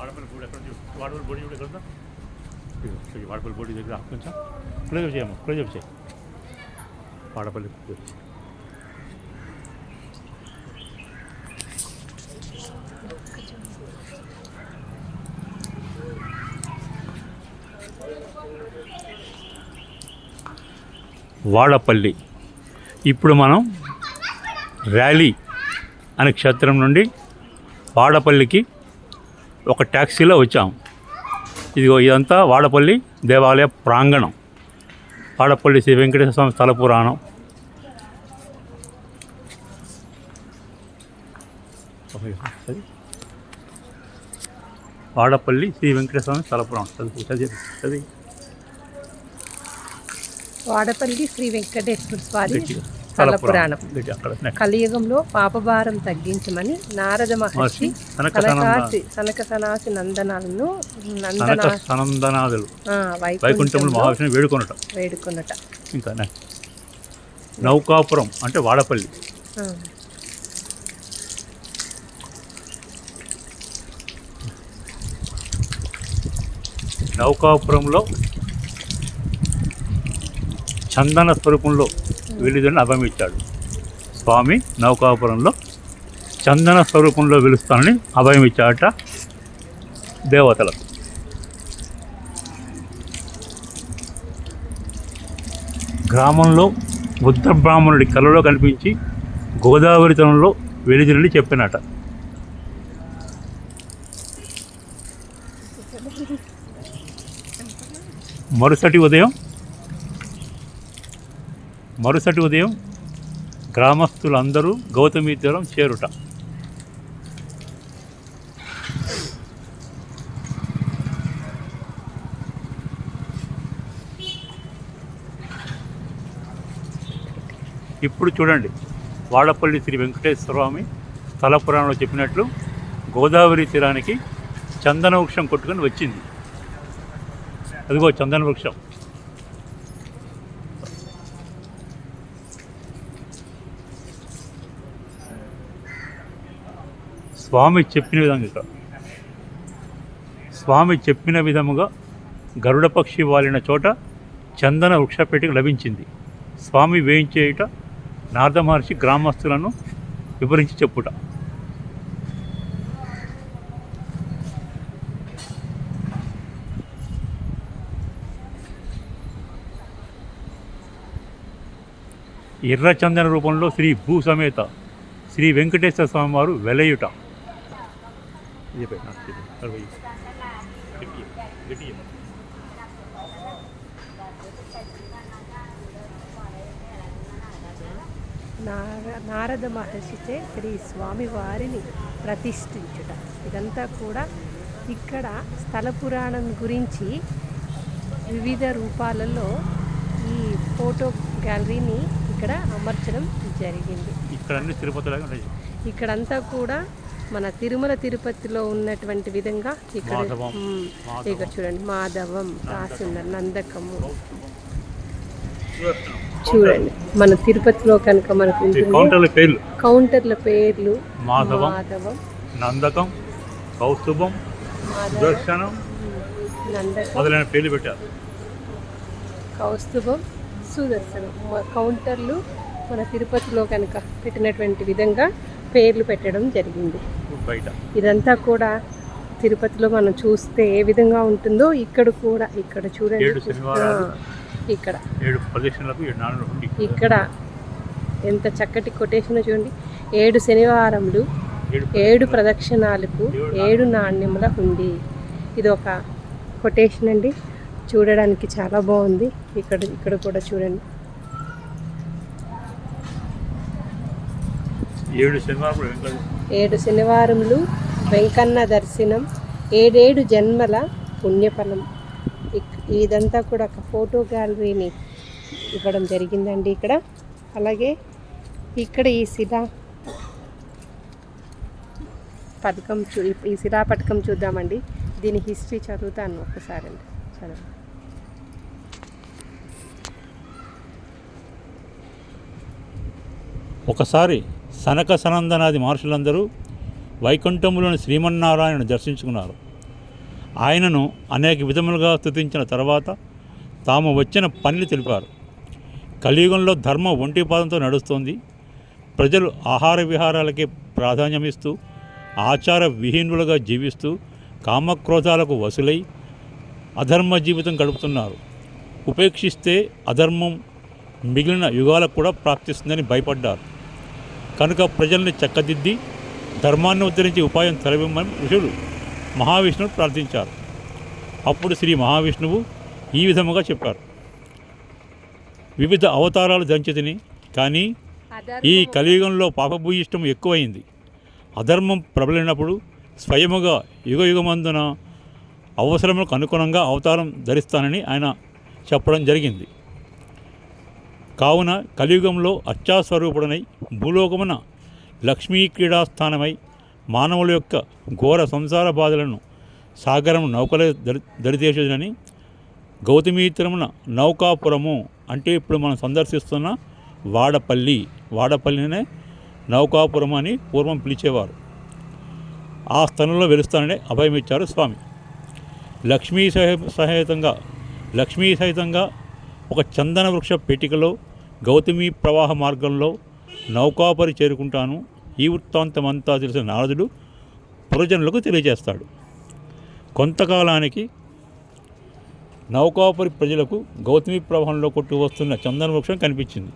వాడపల్లి బోడి ఎక్కడ వాడపల్లి బోడి కూడా ఎక్కడ ఉందా. వాడపల్లి బోడి దగ్గర ఆపు కొంచెం క్లోజ్ చేయమ్మా క్లోజప్ చేయి. వాడపల్లి వాడపల్లి. ఇప్పుడు మనం ర్యాలీ అనే క్షేత్రం నుండి వాడపల్లికి ఒక ట్యాక్సీలో వచ్చాం. ఇదిగో ఇదంతా వాడపల్లి దేవాలయ ప్రాంగణం. వాడపల్లి శ్రీ వెంకటేశ్వర స్వామి స్థల పురాణం. వాడపల్లి శ్రీ వెంకటేశ్వర స్వామి స్థల పురాణం. చదువు చదివి చదివి. వాడపల్లి శ్రీ వెంకటేశ్వర స్వామి. పురాణం. కలియుగంలో పాపభారం తగ్గించమని నారద మహర్షి సనకాసి సనక సనాసి నందనాలను సనక నందన సనందనాదులు ఆ, వైకుంఠములు వైకుంఠంలో మహావిష్ణువు వేడుకొనట. వేడుకొనట. ఇంకా. నౌకాపురం అంటే వాడపల్లి. నౌకాపురంలో చందన స్వరూపంలో వెలుదని అభయమిచ్చాడు స్వామి నౌకాపురంలో చందన స్వరూపంలో వెలుస్తానని అభయం దేవతలకు. గ్రామంలో బుద్ధ బ్రాహ్మణుడి కలలో కనిపించి గోదావరి తనంలో వెలిదినని చెప్పినట. మరుసటి ఉదయం మరుసటి ఉదయం గ్రామస్తులందరూ గౌతమి తీరం చేరుట. ఇప్పుడు చూడండి వాడపల్లి శ్రీ వెంకటేశ్వర స్వామి స్థల పురాణంలో చెప్పినట్లు గోదావరి తీరానికి చందన వృక్షం కొట్టుకొని వచ్చింది. అదిగో చందన వృక్షం. స్వామి చెప్పిన విధంగా స్వామి చెప్పిన విధముగా గరుడ పక్షి వాలిన చోట చందన వృక్షపేటిక లభించింది. స్వామి వేయించేయుట నారద మహర్షి గ్రామస్తులను వివరించి చెప్పుట. ఎర్రచందన రూపంలో శ్రీ భూ సమేత శ్రీ వెంకటేశ్వర స్వామి వారు వెలయుట. ఇది. అరవై. నార నారద మహర్షిచే శ్రీ స్వామి వారిని ప్రతిష్ఠించుట ఇదంతా కూడా ఇక్కడ స్థల పురాణం గురించి వివిధ రూపాలలో ఈ ఫోటో గ్యాలరీని ఇక్కడ అమర్చడం జరిగింది ఇక్కడ ఇక్కడంతా కూడా మన తిరుమల తిరుపతిలో ఉన్నటువంటి విధంగా ఇక్కడ. ఇక్కడ చూడండి మాధవం రాసింది నందకము. చూడండి మన తిరుపతిలో కనుక మనకు కౌంటర్ల పేర్లు. కౌంటర్ల పేర్లు మాధవం నందకం కౌస్తుభం దర్శనం నందకం. మొదలైన పేర్లు పెట్టారు. కౌస్తుభం సుదర్శనం. కౌంటర్లు మన తిరుపతిలో కనుక పెట్టినటువంటి విధంగా పేర్లు పెట్టడం జరిగింది. ఇదంతా కూడా తిరుపతిలో మనం చూస్తే ఏ విధంగా ఉంటుందో ఇక్కడ కూడా ఇక్కడ చూడండి ఇక్కడ. ఇక్కడ. ఎంత చక్కటి కొటేషన్ చూడండి. ఏడు శనివారములు ఏడు ఏడు ప్రదక్షిణాలకు ఏడు నాణ్యముల హుండి ఇది ఒక కొటేషన్ అండి. చూడడానికి చాలా బాగుంది. ఇక్కడ ఇక్కడ కూడా చూడండి. ఏడు శనివారములు వెంకన్న దర్శనం ఏడేడు జన్మల పుణ్యఫలం. ఇదంతా కూడా ఒక ఫోటో గ్యాలరీని ఇవ్వడం జరిగిందండి ఇక్కడ. అలాగే ఇక్కడ ఈ శిలా పథకం చూ ఈ శిలా పథకం చూద్దామండి. దీని హిస్టరీ చదువుతాను ఒక్కసారి అండి. చదవండి. ఒకసారి సనక సనందనాది మహర్షులందరూ వైకుంఠములోని శ్రీమన్నారాయణను దర్శించుకున్నారు. ఆయనను అనేక విధములుగా స్థుతించిన తర్వాత తాము వచ్చిన పనిని తెలిపారు. కలియుగంలో ధర్మం ఒంటి పాదంతో నడుస్తోంది. ప్రజలు ఆహార విహారాలకే ప్రాధాన్యమిస్తూ ఆచార విహీనులుగా జీవిస్తూ కామక్రోధాలకు వసులై అధర్మ జీవితం గడుపుతున్నారు. ఉపేక్షిస్తే అధర్మం మిగిలిన యుగాలకు కూడా ప్రాప్తిస్తుందని భయపడ్డారు. కనుక ప్రజల్ని చక్కదిద్ది ధర్మాన్ని ఉద్ధరించి ఉపాయం తలవిమ్మని ఋషులు మహావిష్ణువు ప్రార్థించారు. అప్పుడు శ్రీ మహావిష్ణువు ఈ విధముగా చెప్పారు. వివిధ అవతారాలు దంచితిని కానీ ఈ కలియుగంలో పాపభూయిష్టం ఎక్కువైంది. అధర్మం ప్రబలినప్పుడు స్వయముగా యుగ యుగమందున అవసరములకు అనుగుణంగా అవతారం ధరిస్తానని ఆయన చెప్పడం జరిగింది. కావున కలియుగంలో అత్యాస్వరూపుడనై భూలోకమున లక్ష్మీ క్రీడాస్థానమై మానవుల యొక్క ఘోర సంసార బాధలను సాగరం నౌకలే దరి దరిదేశుడని గౌతమీతరమున నౌకాపురము అంటే ఇప్పుడు మనం సందర్శిస్తున్న వాడపల్లి వాడపల్లినే నౌకాపురం అని పూర్వం పిలిచేవారు. ఆ స్థలంలో వెలుస్తానని అభయమిచ్చారు స్వామి. లక్ష్మీ సహ సహేతంగా లక్ష్మీ సహితంగా ఒక చందన వృక్ష పేటికలో గౌతమి ప్రవాహ మార్గంలో నౌకాపరి చేరుకుంటాను. ఈ వృత్తాంతమంతా తెలిసిన నారదుడు పురజనులకు తెలియజేస్తాడు. కొంతకాలానికి నౌకాపరి ప్రజలకు గౌతమి ప్రవాహంలో కొట్టు వస్తున్న చందన వృక్షం కనిపించింది.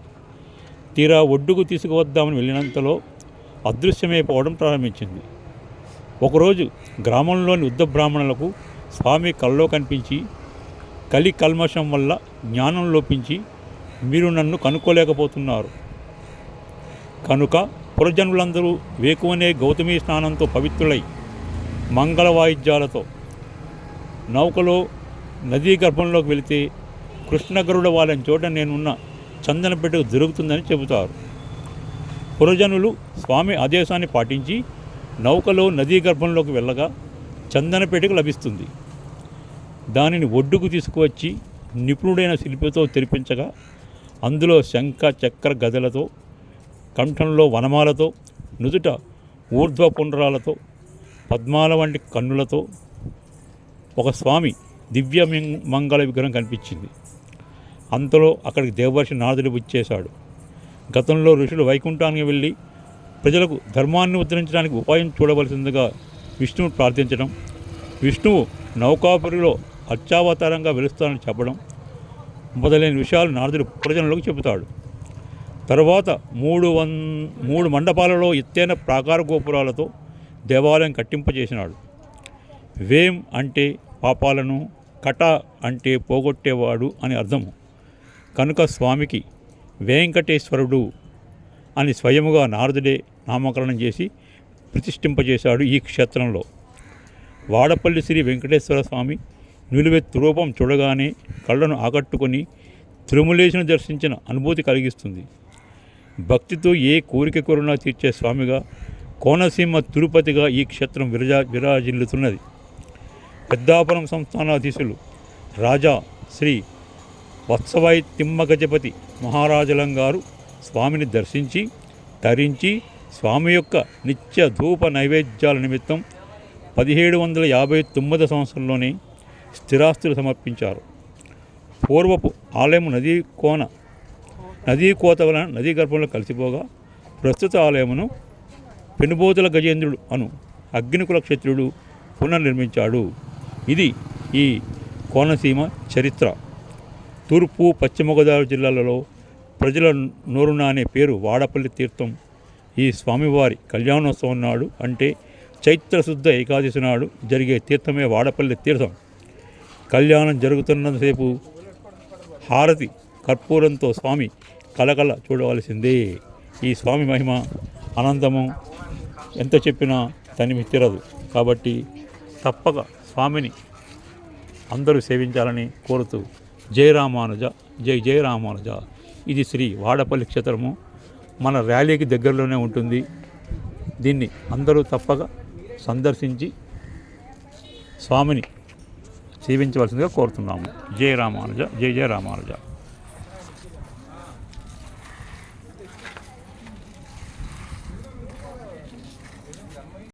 తీరా ఒడ్డుకు తీసుకువద్దామని వెళ్ళినంతలో అదృశ్యమైపోవడం ప్రారంభించింది. ఒకరోజు గ్రామంలోని యుద్ధ బ్రాహ్మణులకు స్వామి కల్లో కనిపించి కలి కల్మషం వల్ల జ్ఞానం లోపించి మీరు నన్ను కనుక్కోలేకపోతున్నారు. కనుక పురజనులందరూ వేకువనే గౌతమి స్నానంతో పవిత్రులై మంగళ వాయిద్యాలతో నౌకలో నదీ గర్భంలోకి వెళితే కృష్ణగరుడ వాళ్ళని చోట నేనున్న చందనపేటకు దొరుకుతుందని చెబుతారు. పురజనులు స్వామి ఆదేశాన్ని పాటించి నౌకలో నదీ గర్భంలోకి వెళ్ళగా చందనపేటకు లభిస్తుంది. దానిని ఒడ్డుకు తీసుకువచ్చి నిపుణుడైన శిల్పితో తెరిపించగా అందులో శంఖ చక్ర గదలతో కంఠంలో వనమాలతో నుదుట ఊర్ధ్వ పుండ్రాలతో పద్మాల వంటి కన్నులతో ఒక స్వామి దివ్య మంగళ విగ్రహం కనిపించింది. అంతలో అక్కడికి దేవర్షి నారదుడు వచ్చేశాడు గతంలో ఋషులు వైకుంఠానికి వెళ్ళి ప్రజలకు ధర్మాన్ని ఉద్ధరించడానికి ఉపాయం చూడవలసిందిగా విష్ణువు ప్రార్థించడం విష్ణువు నౌకాపురిలో అత్యావతారంగా వెలుస్తానని చెప్పడం మొదలైన విషయాలు నారదుడు ప్రజలకు చెబుతాడు. తరువాత మూడు వన్ మూడు మండపాలలో ఎత్తైన ప్రాకార గోపురాలతో దేవాలయం కట్టింపజేసినాడు. వేం అంటే పాపాలను కట అంటే పోగొట్టేవాడు అని అర్థము. కనుక స్వామికి వెంకటేశ్వరుడు అని స్వయముగా నారదుడే నామకరణం చేసి ప్రతిష్ఠింపజేశాడు ఈ క్షేత్రంలో. వాడపల్లి శ్రీ వెంకటేశ్వర స్వామి నిలువెత్తు రూపం చూడగానే కళ్ళను ఆకట్టుకొని తిరుమలేశను దర్శించిన అనుభూతి కలిగిస్తుంది. భక్తితో ఏ కోరిక కోరినా తీర్చే స్వామిగా కోనసీమ తిరుపతిగా ఈ క్షేత్రం విరజా విరాజిల్లుతున్నది. పెద్దాపురం సంస్థానాధీశులు రాజా శ్రీ వత్సవాయి తిమ్మ గజపతి మహారాజులం గారు స్వామిని దర్శించి తరించి స్వామి యొక్క నిత్య ధూప నైవేద్యాల నిమిత్తం పదిహేడు వందల యాభై తొమ్మిది సంవత్సరంలోనే స్థిరాస్తులు సమర్పించారు. పూర్వపు ఆలయం నదీ కోన నదీ కోత వలన నదీ గర్భంలో కలిసిపోగా ప్రస్తుత ఆలయమును పెనుబోతుల గజేంద్రుడు అను అగ్నికుల క్షత్రుడు పునర్నిర్మించాడు. ఇది ఈ కోనసీమ చరిత్ర. తూర్పు పశ్చిమ గోదావరి జిల్లాలలో ప్రజల నోరున అనే పేరు వాడపల్లి తీర్థం ఈ స్వామివారి కళ్యాణోత్సవం నాడు అంటే చైత్రశుద్ధ ఏకాదశి నాడు జరిగే తీర్థమే వాడపల్లి తీర్థం. కళ్యాణం జరుగుతున్నంతసేపు హారతి కర్పూరంతో స్వామి కలకల చూడవలసిందే. ఈ స్వామి మహిమ అనంతము. ఎంత చెప్పినా తనిమి తీరదు. కాబట్టి తప్పక స్వామిని అందరూ సేవించాలని కోరుతూ జయ రామానుజ జై జయ రామానుజ. ఇది శ్రీ వాడపల్లి క్షేత్రము. మన ర్యాలీకి దగ్గరలోనే ఉంటుంది. దీన్ని అందరూ తప్పక సందర్శించి స్వామిని సేవించవలసిందిగా కోరుతున్నాము. జయ రామానుజ జై జయ రామానుజ.